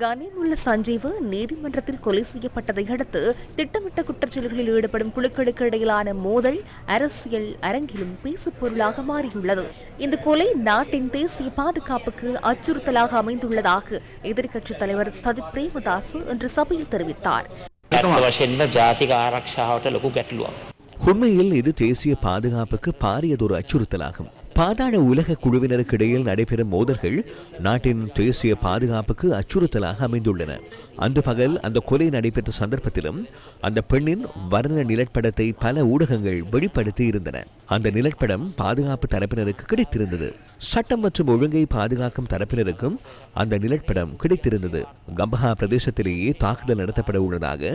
கனிமுள்ள சஞ்சீவு நீதிமன்றத்தில் கொலை செய்யப்பட்டதை அடுத்து திட்டமிட்ட குற்றச்செயல்களில் ஈடுபடும் குழுக்களுக்கு இடையிலான மோதல் அரசியல் அரங்கிலும் பேசுபொருளாக மாறியுள்ளது. இந்த கொலை நாட்டின் தேசிய பாதுகாப்புக்கு அச்சுறுத்தலாக அமைந்துள்ளதாக எதிர்க்கட்சித் தலைவர் சஜித் பிரேமதாஸ் இன்று சபையில் தெரிவித்தார். உண்மையில் இது தேசிய பாதுகாப்புக்கு பாரியதொரு அச்சுறுத்தலாகும். பாதாள உலக குழுவினருக்கு இடையில் நடைபெறும் மோதல்கள் நாட்டின் தேசிய பாதுகாப்புக்கு அச்சுறுத்தலாக அமைந்துள்ளன. அந்த பகல் அந்த கொலை நடைபெற்ற சந்தர்ப்பத்திலும் அந்த பெண்ணின் வர்ண நிலப்படத்தை பல ஊடகங்கள் வெளிப்படுத்தி இருந்தன. அந்த நிலப்படம் பாதுகாப்பு தரப்பினருக்கு கிடைத்திருந்தது. சட்டம் மற்றும் ஒழுங்கை பாதுகாக்கும் தரப்பினருக்கும் அந்த நிலப்படம் கிடைத்திருந்தது. கம்பஹா பிரதேசத்திலேயே தாக்குதல் நடத்தப்பட உள்ளதாக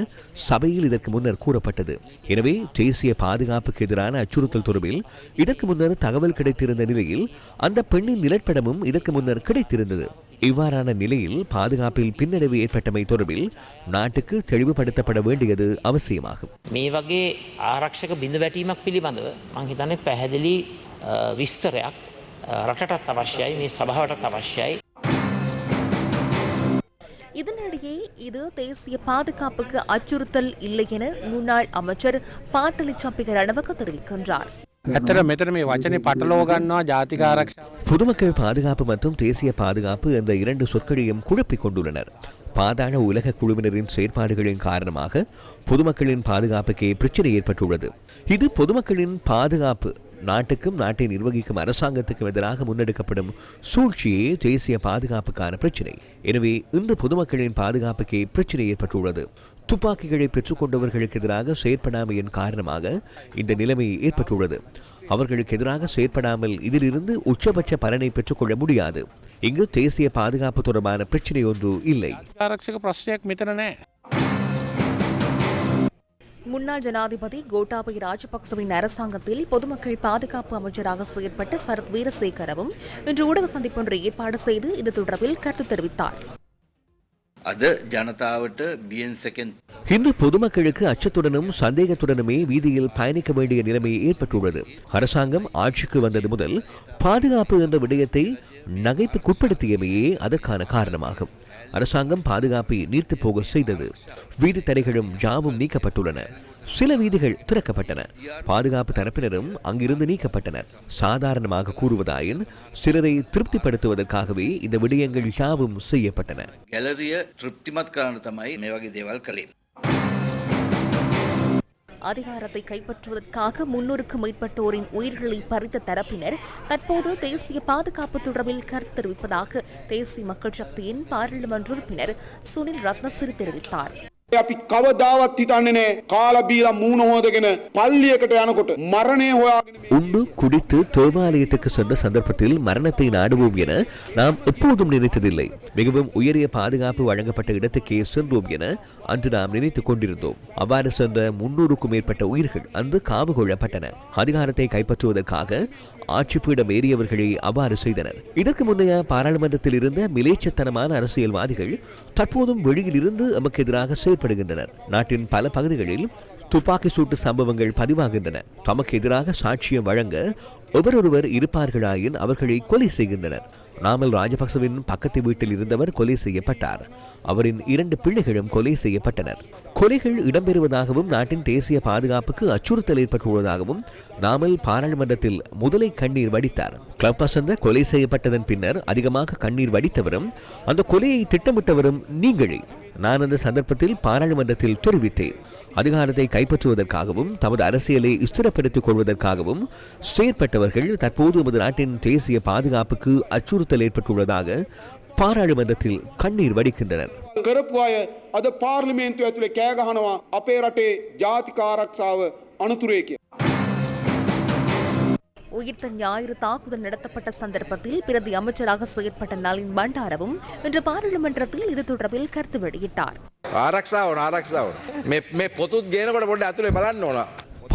சபையில் இதற்கு முன்னர் கூறப்பட்டது. எனவே தேசிய பாதுகாப்புக்கு எதிரான அச்சுறுத்தல் தொடர்பில் இதற்கு முன்னர் தகவல் கிடைத்திருந்த நிலையில் அந்த பெண்ணின் நிலப்படமும் இதற்கு முன்னர் கிடைத்திருந்தது. இவ்வாறான நிலையில் பாதுகாப்பில் பின்னடைவு ஏற்பட்டமை தொடர்பில் நாட்டுக்கு தெளிவுபடுத்தப்பட வேண்டியது அவசியமாகும் මේ වගේ ආරක්ෂක බිඳ වැටීමක් පිළිබඳව මං හිතන්නේ පැහැදිලි අ, විස්තරයක් අ, රටටත් අවශ්‍යයි මේ සභාවටත් අවශ්‍යයි. இதனிடையே இது தேசிய பாதுகாப்புக்கு அச்சுறுத்தல் இல்லை என முன்னாள் அமைச்சர் பாட்டலி சம்பிக ரணவக்க தெரிவிக்கின்றார் ඇතර මෙතන මේ වචනේ පටලෝ ගන්නවා ජාතික ආරක්ෂාව பொதுமக்கள் பாதுகாப்பு மற்றும் தேசிய பாதுகாப்பு என்ற இரண்டு சொற்களையும் குழப்பிக் கொண்டுள்ளனர் பாதாள உலக குழுவினரின் செயற்பாடுகளின் காரணமாக பொதுமக்களின் பாதுகாப்புக்கே பிரச்சனை ஏற்பட்டுள்ளது இது பொதுமக்களின் பாதுகாப்பு நாட்டுக்கும் நாட்டை நிர்வகிக்கும் அரசாங்கத்துக்கும் எதிராக முன்னெடுக்கப்படும் சூழ்ச்சியே தேசிய பாதுகாப்புக்கான பிரச்சினை. எனவே இந்த பொதுமக்களின் பாதுகாப்புக்கே பிரச்சனை ஏற்பட்டுள்ளது. துப்பாக்கிகளை பெற்றுக்கொண்டவர்களுக்கு எதிராக செயற்படாமையின் காரணமாக இந்த நிலைமை ஏற்பட்டுள்ளது. அவர்களுக்கு எதிராக செயற்படாமல் இதிலிருந்து உச்சபட்ச பலனை பெற்றுக்கொள்ள முடியாது. இங்கு தேசிய பாதுகாப்பு தொடர்பான பிரச்சனை ஒன்று இல்லை. முன்னாள் ஜனாதிபதி கோட்டாபய ராஜபக்சவின் அரசாங்கத்தில் பொதுமக்கள் பாதுகாப்பு அமைச்சராக செயற்பட்ட சரத் வீரசேகரவும் இன்று ஊடக சந்திப்பொன்று ஏற்பாடு செய்து இது தொடர்பில் கருத்து தெரிவித்தார். அது ஜனதாவிட்டு பிஎன் செகண்ட் இன்று பொதுமக்களுக்கு அச்சத்துடனும் சந்தேகத்துடனுமே வீதியில் பயணிக்க வேண்டிய நிலைமை ஏற்பட்டுள்ளது. அரசாங்கம் ஆட்சிக்கு வந்தது முதல் பாதுகாப்பு என்ற விடயத்தை நகைப்புக்குட்படுத்தியமையே அதற்கான காரணமாகும். அரசாங்கம் பாதுகாப்பை நீர்த்து போக செய்தது. வீதி தடைகளும் யாவும் நீக்கப்பட்டுள்ளன. சில வீதிகள் திறக்கப்பட்டன. பாதுகாப்பு தரப்பினரும் அங்கிருந்து நீக்கப்பட்டனர். சாதாரணமாக கூறுவதாயின் சிலரை திருப்திப்படுத்துவதற்காகவே இந்த விடயங்கள் யாவும் செய்யப்பட்டன. அதிகாரத்தை கைப்பற்றுவதற்காக முன்னூறுக்கும் மேற்பட்டோரின் உயிர்களை பறித்த தரப்பினர் தற்போது தேசிய பாதுகாப்பு தொடர்பில் கருத்து தெரிவிப்பதாக தேசிய மக்கள் சக்தியின் பாராளுமன்ற உறுப்பினர் சுனில் ரத்னசிறி தெரிவித்தார். අපි කවදාවත් හිතන්නේ නෑ කාලා බීලා මූණ හොදගෙන පල්ලියකට යනකොට මරණය හොයාගෙන මේ உண்டு குடித்து தேவாலயத்துக்கு சென்ற சந்தர்ப்பத்தில் மரணத்தை நாடுவோம் என நாம் எப்போதும் நினைத்ததில்லை மிகவும் உயரிய பாதுகாப்பு வழங்கப்பட்ட இடத்துக்கே சென்றோம் என அன்று நாம் நினைத்துக் கொண்டிருந்தோம் அவ்வாறு சென்ற முன்னூறுக்கும் மேற்பட்ட உயிர்கள் அன்று காவு கொள்ளப்பட்டன அதிகாரத்தை கைப்பற்றுவதற்காக ஆட்சிப்பீடம் ஏறியவர்களே அவ்வாறு செய்தனர் இதற்கு முன்னைய பாராளுமன்றத்தில் இருந்த மிலேச்சத்தனமான அரசியல்வாதிகள் தற்போதும் வெளியில் இருந்து எமக்கு எதிராக செயற்படுகின்றனர் நாட்டின் பல பகுதிகளில் துப்பாக்கி சூட்டு சம்பவங்கள் பதிவாகின்றன. தமக்கு எதிராக சாட்சியம் வழங்க ஒவ்வொருவர் இருப்பார்களாயின் அவர்களை கொலை செய்கின்றனர். நாமல் ராஜபக்சவின் பக்கத்து வீட்டில் இருந்தவர் கொலை செய்யப்பட்டார். அவரின் இரண்டு பிள்ளைகளும் கொலை செய்யப்பட்டனர். கொலைகள் இடம்பெறுவதாகவும் நாட்டின் தேசிய பாதுகாப்புக்கு அச்சுறுத்தல் ஏற்பட்டுள்ளதாகவும் நாமல் பாராளுமன்றத்தில் முதலை கண்ணீர் வடித்தார். கிளப் வசந்த கொலை செய்யப்பட்டதன் பின்னர் அதிகமாக கண்ணீர் வடித்தவரும் அந்த கொலையை திட்டமிட்டவரும் நீங்களே. நான் அந்த சந்தர்ப்பத்தில் பாராளுமன்றத்தில் தெரிவித்தேன் அதிகாரத்தை கைப்பற்றுவதற்காகவும் தமது அரசியலை ஸ்திரப்படுத்திக் கொள்வதற்காகவும் செயற்பட்டவர்கள் தற்போது நமது நாட்டின் தேசிய பாதுகாப்புக்கு அச்சுறுத்தல் ஏற்பட்டுள்ளதாக பாராளுமன்றத்தில் கண்ணீர் வடிக்கின்றனர் කරපු අය අද පාර්ලිමේන්තු ඇතුළේ කෑගහනවා අපේ රටේ ජාතික ආරක්ෂාව අනතුරේ කිය. உயிர்த்த ஞாயிறு தாக்குதல் நடத்தப்பட்ட சந்தர்ப்பத்தில் பிரதி அமைச்சராக செயற்பட்ட நளின் பண்டாரவும் இன்று பாராளுமன்றத்தில் இது தொடர்பில் கருத்து வெளியிட்டார்.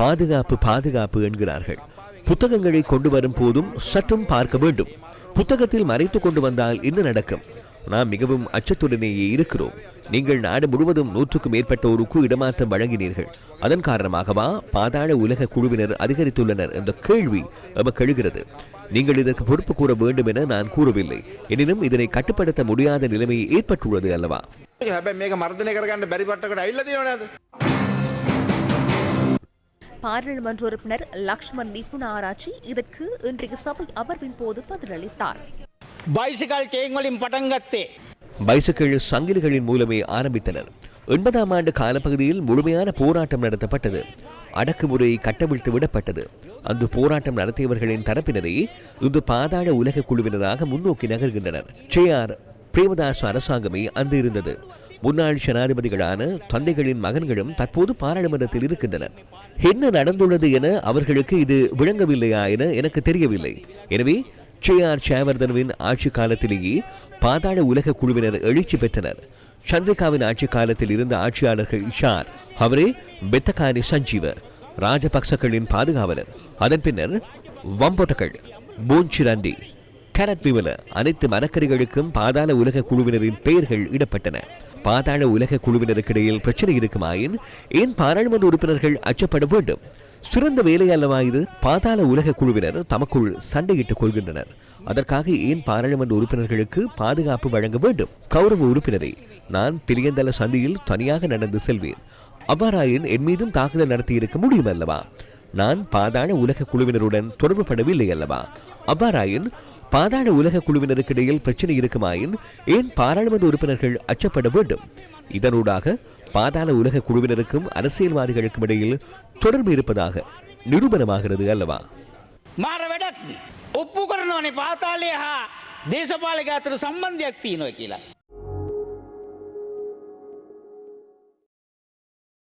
பாதுகாப்பு பாதுகாப்பு என்கிறார்கள். புத்தகங்களை கொண்டு வரும் போதும் சற்றும் பார்க்க வேண்டும். புத்தகத்தில் மறைத்து கொண்டு வந்தால் என்ன நடக்கும்? நாம் மிகவும் அச்சத்துடனேயே இருக்கிறோம். நீங்கள் நாடு முழுவதும் நூற்றுக்கும் மேற்பட்டோருக்கு இடமாற்றம் வழங்கினீர்கள். அதன் காரணமாகவா பாதாள உலக குழுவினர் அதிகரித்துள்ளனர் என்ற கேள்வி நமக்கு எழுகிறது. நீங்கள் இதற்கு பொறுப்பு கூற வேண்டும் என நான் கூறவில்லை. எனினும் இதனை கட்டுப்படுத்த முடியாத நிலைமை ஏற்பட்டுள்ளது அல்லவா? பாராளுமன்ற உறுப்பினர் லக்ஷ்மண் நிபுண ஆராய்ச்சி இதற்கு இன்றைய சபை அமர்வின் போது பதிலளித்தார். பைசிகால் கேங்களும் படங்கத்தே. பைசக்கிள் சங்கிலிகளின் மூலமே ஆரம்பித்தனர். எண்பதாம் ஆண்டு காலப்பகுதியில் முழுமையான போராட்டம் நடத்தப்பட்டது. அடக்குமுறை கட்டவிழ்த்து விடப்பட்டது. அந்த போராட்டம் நடத்தியவர்களின் தரப்பினரை இந்த பாதாள உலக குழுவினராக முன்னோக்கி நகர்கின்றனர். ஜே பிரேமதாஸ் அரசாங்கமே அன்று இருந்தது. முன்னாள் ஜனாதிபதிகளான தந்தைகளின் மகன்களும் தற்போது பாராளுமன்றத்தில் இருக்கின்றனர். என்ன நடந்துள்ளது என அவர்களுக்கு இது விளங்கவில்லையா என எனக்கு தெரியவில்லை. எனவே சேஆர் சேவர்தனுவின் ஆட்சி காலத்திலேயே பாதாள உலக குழுவினர் எழுச்சி பெற்றனர். சந்திரிகாவின் ஆட்சி காலத்தில் இருந்த ஆட்சியாளர்கள் இஷார் அவரே பெத்தகானி சஞ்சீவ ராஜபக்சக்களின் பாதுகாவலர் அதன் பின்னர் வம்பொட்டக்கள் பூஞ்சிரண்டி கரத் விமல அனைத்து மரக்கறிகளுக்கும் பாதாள உலக குழுவினரின் பெயர்கள் இடப்பட்டன. பாதாள உலக குழுவினருக்கிடையில் பிரச்சனை இருக்குமாயின் ஏன் பாராளுமன்ற உறுப்பினர்கள் அச்சப்பட வேண்டும்? சிறந்த வேலை அல்லவா இது பாதாள உலக குழுவினர் தமக்குள் சண்டையிட்டுக் கொள்கின்றனர். அதற்காக ஏன் பாராளுமன்ற உறுப்பினர்களுக்கு பாதுகாப்பு வழங்க வேண்டும்? கௌரவ உறுப்பினரை நான் பிரியந்தல சந்தியில் தனியாக நடந்து செல்வேன். அவ்வாறாயின் என் மீதும் தாக்குதல் நடத்தி இருக்க முடியும் அல்லவா நான் பாதாள உலக குழுவினருடன் தொடர்புபடவில்லை அல்லவா? அவ்வாறாயின் பாதாள உலக குழுவினருக்கிடையில் பிரச்சனை இருக்குமாயின் ஏன் பாராளுமன்ற உறுப்பினர்கள் அச்சப்பட வேண்டும்? இதனூடாக பாதாள உலக குழுவினருக்கும் அரசியல்வாதிகளுக்கும் இடையில் தொடர்பு இருப்பதாக நிரூபணமாகிறது அல்லவா? ஒப்புகிறனோனை பார்த்தாலே தேசபாலகாத்திர சம்பந்தி அக்தியினோ நோக்கில